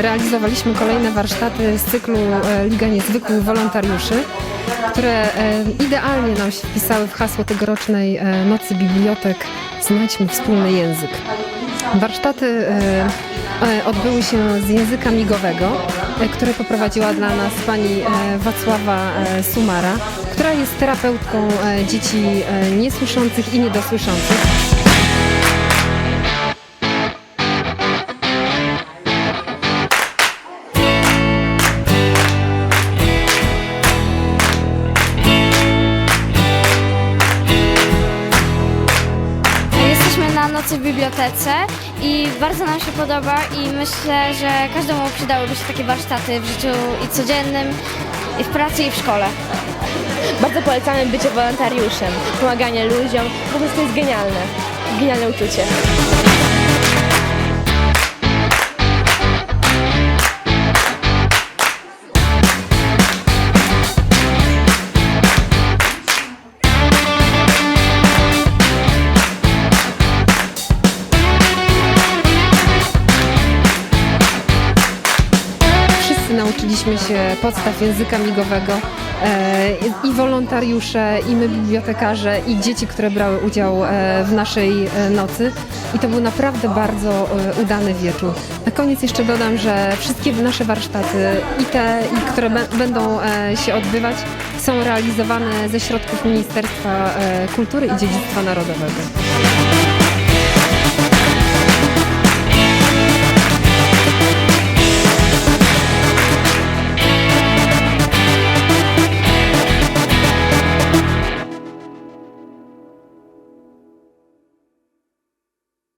realizowaliśmy kolejne warsztaty z cyklu e, Liga Niezwykłych Wolontariuszy, które e, idealnie nam się wpisały w hasło tegorocznej e, Nocy Bibliotek Znajdźmy wspólny język. Warsztaty e, e, odbyły się z języka migowego, e, które poprowadziła dla nas pani e, Wacława e, Sumara, która jest terapeutką e, dzieci e, niesłyszących i niedosłyszących. Nocy w bibliotece i bardzo nam się podoba i myślę, że każdemu przydałyby się takie warsztaty w życiu i codziennym, i w pracy i w szkole. Bardzo polecamy bycie wolontariuszem, pomaganie ludziom, po prostu jest genialne. Genialne uczucie. Nauczyliśmy się podstaw języka migowego e, i wolontariusze, i my bibliotekarze, i dzieci, które brały udział e, w naszej e, nocy. I to był naprawdę bardzo udany wieczór. Na koniec jeszcze dodam, że wszystkie nasze warsztaty, i te, i które będą się odbywać, są realizowane ze środków Ministerstwa Kultury i Dziedzictwa Narodowego.